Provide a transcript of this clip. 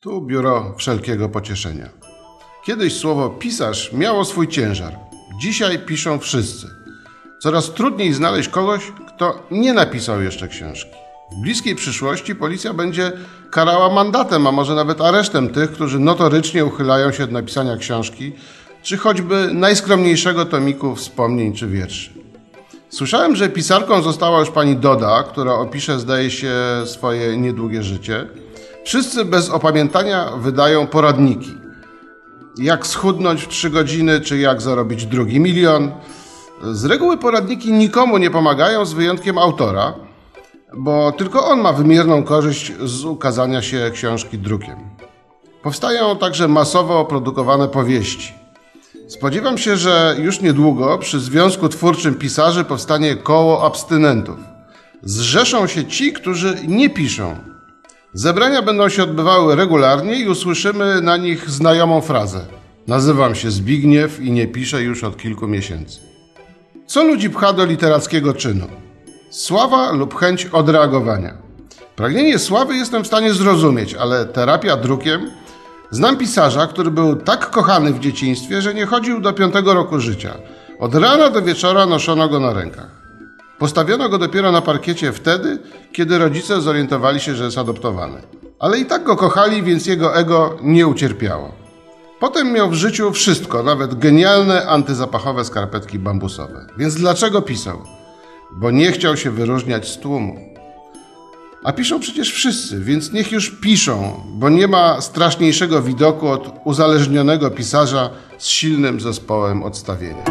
Tu biuro wszelkiego pocieszenia. Kiedyś słowo pisarz miało swój ciężar. Dzisiaj piszą wszyscy. Coraz trudniej znaleźć kogoś, kto nie napisał jeszcze książki. W bliskiej przyszłości policja będzie karała mandatem, a może nawet aresztem tych, którzy notorycznie uchylają się od napisania książki, czy choćby najskromniejszego tomiku wspomnień czy wierszy. Słyszałem, że pisarką została już pani Doda, która opisze, zdaje się, swoje niedługie życie. Wszyscy bez opamiętania wydają poradniki. Jak schudnąć w trzy godziny, czy jak zarobić drugi milion. Z reguły poradniki nikomu nie pomagają, z wyjątkiem autora, bo tylko on ma wymierną korzyść z ukazania się książki drukiem. Powstają także masowo produkowane powieści. Spodziewam się, że już niedługo przy Związku Twórczym Pisarzy powstanie koło abstynentów. Zrzeszą się ci, którzy nie piszą. Zebrania będą się odbywały regularnie i usłyszymy na nich znajomą frazę. Nazywam się Zbigniew i nie piszę już od kilku miesięcy. Co ludzi pcha do literackiego czynu? Sława lub chęć odreagowania. Pragnienie sławy jestem w stanie zrozumieć, ale terapia drukiem Znam pisarza, który był tak kochany w dzieciństwie, że nie chodził do piątego roku życia. Od rana do wieczora noszono go na rękach. Postawiono go dopiero na parkiecie wtedy, kiedy rodzice zorientowali się, że jest adoptowany. Ale i tak go kochali, więc jego ego nie ucierpiało. Potem miał w życiu wszystko, nawet genialne antyzapachowe skarpetki bambusowe. Więc dlaczego pisał? Bo nie chciał się wyróżniać z tłumu. A piszą przecież wszyscy, więc niech już piszą, bo nie ma straszniejszego widoku od uzależnionego pisarza z silnym zespołem odstawienia.